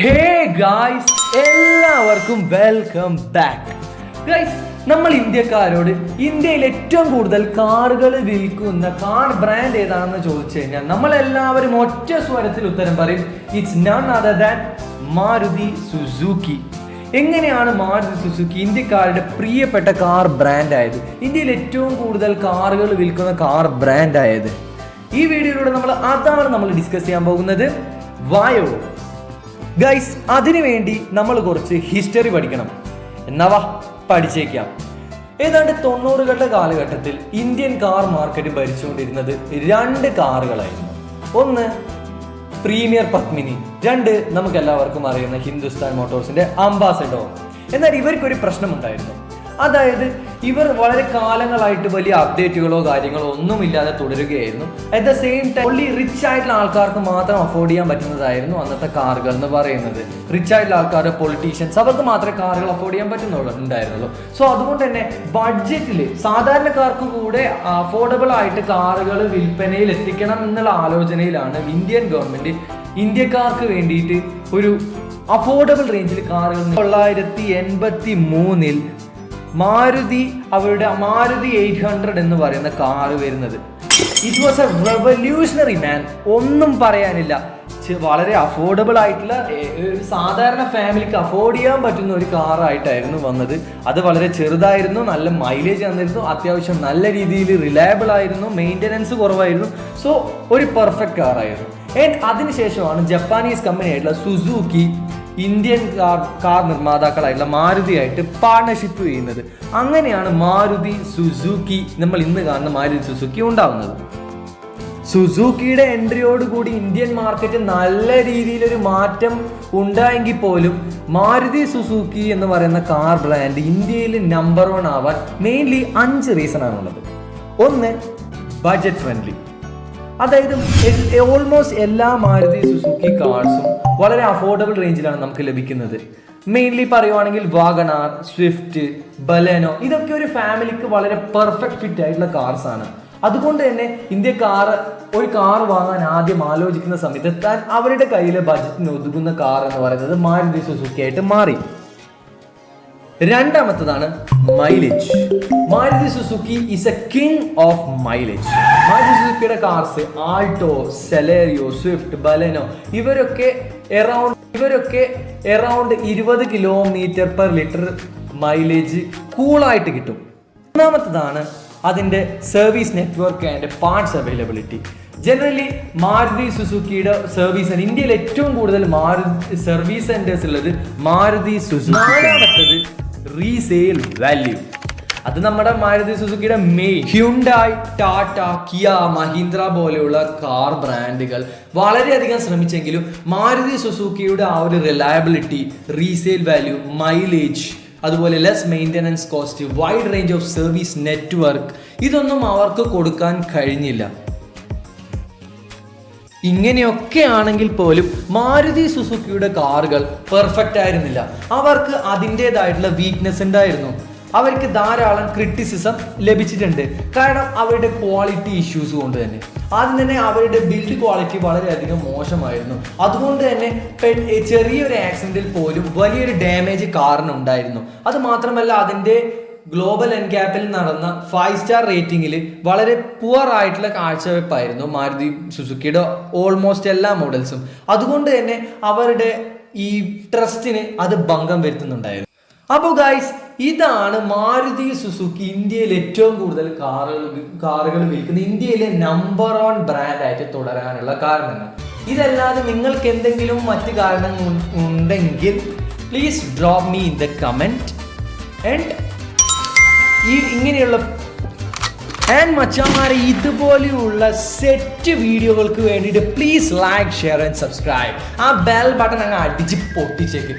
ഹേ guys എല്ലാവർക്കും welcome back. Guys നമ്മൾ ഇന്ത്യക്കാരോട് ഇന്ത്യയിൽ ഏറ്റവും കൂടുതൽ കാറുകൾ വിൽക്കുന്ന കാർ ബ്രാൻഡ് ഏതാണെന്ന് ചോദിച്ചു കഴിഞ്ഞാൽ നമ്മൾ എല്ലാവരും ഒറ്റ സ്വരത്തിൽ ഉത്തരം പറയും it's none other than Maruti Suzuki. എങ്ങനെയാണ് മാരുതി സുസുക്കി ഇന്ത്യക്കാരുടെ പ്രിയപ്പെട്ട കാർ ബ്രാൻഡായത് ഇന്ത്യയിൽ ഏറ്റവും കൂടുതൽ കാറുകൾ വിൽക്കുന്ന കാർ ബ്രാൻഡായത് ഈ വീഡിയോയിലൂടെ നമ്മൾ അതാണ് നമ്മൾ ഡിസ്കസ് ചെയ്യാൻ പോകുന്നത്. വായോ? ഗൈസ് അതിനുവേണ്ടി നമ്മൾ കുറച്ച് ഹിസ്റ്ററി പഠിക്കണം. എന്നാ വാ പഠിച്ചേക്കാം. ഏതാണ്ട് തൊണ്ണൂറുകളുടെ കാലഘട്ടത്തിൽ ഇന്ത്യൻ കാർ മാർക്കറ്റ് ഭരിച്ചുകൊണ്ടിരുന്നത് രണ്ട് കാറുകളായിരുന്നു. ഒന്ന് പ്രീമിയർ പത്മിനി രണ്ട് നമുക്ക് എല്ലാവർക്കും അറിയുന്ന ഹിന്ദുസ്ഥാൻ മോട്ടോഴ്സിന്റെ അംബാസഡോ എന്നാൽ ഇവർക്കൊരു പ്രശ്നമുണ്ടായിരുന്നു. അതായത് ഇവർ വളരെ കാലങ്ങളായിട്ട് വലിയ അപ്ഡേറ്റുകളോ കാര്യങ്ങളോ ഒന്നുമില്ലാതെ തുടരുകയായിരുന്നു. At the same time only rich ആയിട്ടുള്ള ആൾക്കാർക്ക് മാത്രം അഫോർഡ് ചെയ്യാൻ പറ്റുന്നതായിരുന്നു അന്നത്തെ കാറുകൾ എന്ന് പറയുന്നത്. റിച്ച് ആയിട്ടുള്ള ആൾക്കാർ പൊളിറ്റീഷ്യൻസ് അവർക്ക് മാത്രമേ കാറുകൾ അഫോർഡ് ചെയ്യാൻ പറ്റുന്നുള്ളൂ ഉണ്ടായിരുന്നുള്ളൂ. സോ അതുകൊണ്ട് തന്നെ ബഡ്ജറ്റിൽ സാധാരണക്കാർക്ക് കൂടെ അഫോർഡബിൾ ആയിട്ട് കാറുകൾ വിൽപ്പനയിൽ എത്തിക്കണം എന്നുള്ള ആലോചനയിലാണ് ഇന്ത്യൻ ഗവൺമെന്റ് ഇന്ത്യക്കാർക്ക് വേണ്ടിയിട്ട് ഒരു അഫോർഡബിൾ റേഞ്ചിൽ കാറുകൾ. തൊള്ളായിരത്തി എൺപത്തി മൂന്നിൽ മാരുതി അവരുടെ മാരുതി എയ്റ്റ് ഹൺഡ്രഡ് എന്ന് പറയുന്ന കാറ് വരുന്നത്. It was a revolutionary man ഒന്നും പറയാനില്ല. വളരെ അഫോർഡബിൾ ആയിട്ടുള്ള ഒരു സാധാരണ ഫാമിലിക്ക് അഫോർഡ് ചെയ്യാൻ പറ്റുന്ന ഒരു കാറായിട്ടായിരുന്നു വന്നത്. അത് വളരെ ചെറുതായിരുന്നു നല്ല മൈലേജ് തന്നിരുന്നു അത്യാവശ്യം നല്ല രീതിയിൽ റിലയബിൾ ആയിരുന്നു മെയിന്റനൻസ് കുറവായിരുന്നു. സോ ഒരു പെർഫെക്റ്റ് കാറായിരുന്നു ആൻഡ് അതിനുശേഷമാണ് ജപ്പാനീസ് കമ്പനി ആയിട്ടുള്ള സുസൂക്കി ഇന്ത്യൻ കാർ കാർ നിർമ്മാതാക്കളായിട്ടുള്ള മാരുതിയായിട്ട് പാർട്ണർഷിപ്പ് ചെയ്യുന്നത്. അങ്ങനെയാണ് മാരുതി സുസുക്കി നമ്മൾ ഇന്ന് കാണുന്ന മാരുതി സുസുക്കി ഉണ്ടാവുന്നത്. സുസുക്കിയുടെ എൻട്രിയോടുകൂടി ഇന്ത്യൻ മാർക്കറ്റ് നല്ല രീതിയിലൊരു മാറ്റം ഉണ്ടായെങ്കിൽ പോലും മാരുതി സുസുക്കി എന്ന് പറയുന്ന കാർ ബ്രാൻഡ് ഇന്ത്യയിൽ നമ്പർ വൺ ആവാൻ മെയിൻലി അഞ്ച് റീസൺ ആണുള്ളത് ഒന്ന് ബഡ്ജറ്റ് ഫ്രണ്ട്ലി അതായത് ഓൾമോസ്റ്റ് എല്ലാ മാരുതി സുസുക്കി കാർസും വളരെ അഫോർഡബിൾ റേഞ്ചിലാണ് നമുക്ക് ലഭിക്കുന്നത്. മെയിൻലി പറയുവാണെങ്കിൽ വാഗണാർ സ്വിഫ്റ്റ് ബലേനോ ഇതൊക്കെ ഒരു ഫാമിലിക്ക് വളരെ പെർഫെക്റ്റ് ഫിറ്റ് ആയിട്ടുള്ള കാർസ് ആണ്. അതുകൊണ്ട് തന്നെ ഇന്ത്യ കാർ ഒരു കാർ വാങ്ങാൻ ആദ്യം ആലോചിക്കുന്ന സമയത്ത് താൻ അവരുടെ കയ്യിലെ ബജറ്റിന് ഒതുങ്ങുന്ന കാർ എന്ന് പറയുന്നത് മാരുതി സുസുക്കി ആയിട്ട് മാറി. രണ്ടാമത്തതാണ് mileage Maruti Suzuki is a king of mileage Maruti സുസുക്കിയുടെ cars Alto Celerio Swift Baleno ഇവരൊക്കെ എറൗണ്ട് ഇവരൊക്കെ എറൗണ്ട് ഇരുപത് കിലോമീറ്റർ പെർ ലിറ്റർ മൈലേജ് കൂളായിട്ട് കിട്ടും. മൂന്നാമത്തതാണ് അതിന്റെ service network and parts availability generally Maruti സുസുക്കിയുടെ service ഇന്ത്യയിൽ ഏറ്റവും കൂടുതൽ മാരുതി സർവീസ് സെന്റേഴ്സ് ഉള്ളത് മാരുതി സുസുക്കി. നാലാമത്തത് റീസെയിൽ വാല്യൂ അത് നമ്മുടെ Maruti സുസുക്കിയുടെ main Hyundai Tata Kia Mahindra പോലെയുള്ള കാർ ബ്രാൻഡുകൾ വളരെയധികം ശ്രമിച്ചെങ്കിലും മാരുതി സുസുക്കിയുടെ ആ ഒരു റിലയബിലിറ്റി റീസെയിൽ വാല്യൂ മൈലേജ് അതുപോലെ less maintenance cost wide range of service network ഇതൊന്നും അവർക്ക് കൊടുക്കാൻ കഴിഞ്ഞില്ല. ഇങ്ങനെയൊക്കെ ആണെങ്കിൽ പോലും മാരുതി സുസുക്കിയുടെ കാറുകൾ പെർഫെക്റ്റ് ആയിരുന്നില്ല. അവർക്ക് അതിന്റെതായിട്ടുള്ള വീക്ക്നെസ് ഉണ്ടായിരുന്നു. അവർക്ക് ധാരാളം ക്രിറ്റിസിസം ലഭിച്ചിട്ടുണ്ട്. കാരണം അവരുടെ ക്വാളിറ്റി ഇഷ്യൂസ് കൊണ്ട് തന്നെ. ആദ്യം തന്നെ അവരുടെ ബിൽഡ് ക്വാളിറ്റി വളരെയധികം മോശമായിരുന്നു. അതുകൊണ്ട് തന്നെ ചെറിയൊരു ആക്സിഡന്റിൽ പോലും വലിയൊരു ഡാമേജ് കാറിനുണ്ടായിരുന്നു അത് മാത്രമല്ല അതിന്റെ ഗ്ലോബൽ എൻക്യാപ്പിൽ നടന്ന ഫൈവ് സ്റ്റാർ റേറ്റിംഗിൽ വളരെ പുവർ ആയിട്ടുള്ള കാഴ്ചവെപ്പായിരുന്നു മാരുതി സുസുക്കിയുടെ ഓൾമോസ്റ്റ് എല്ലാ മോഡൽസും അതുകൊണ്ട് തന്നെ അവരുടെ ഈ ട്രസ്റ്റിന് അത് ഭംഗം വരുത്തുന്നുണ്ടായിരുന്നു. അപ്പോൾ ഗൈസ് ഇതാണ് മാരുതി സുസുക്കി ഇന്ത്യയിൽ ഏറ്റവും കൂടുതൽ കാറുകൾ കാറുകൾ വിൽക്കുന്ന ഇന്ത്യയിലെ നമ്പർ വൺ ബ്രാൻഡായിട്ട് തുടരാനുള്ള കാരണങ്ങൾ. ഇതല്ലാതെ നിങ്ങൾക്ക് എന്തെങ്കിലും മറ്റ് കാരണങ്ങൾ ഉണ്ടെങ്കിൽ please drop me in the comment and ഈ ഇങ്ങനെയുള്ള ആൻഡ് മച്ചാമാരെ ഇതുപോലെയുള്ള സെറ്റ് വീഡിയോകൾക്ക് വേണ്ടിയിട്ട് please like share and subscribe ആ ബെൽ ബട്ടൺ അങ്ങ് അടിച്ച് പൊട്ടിച്ചേക്ക്.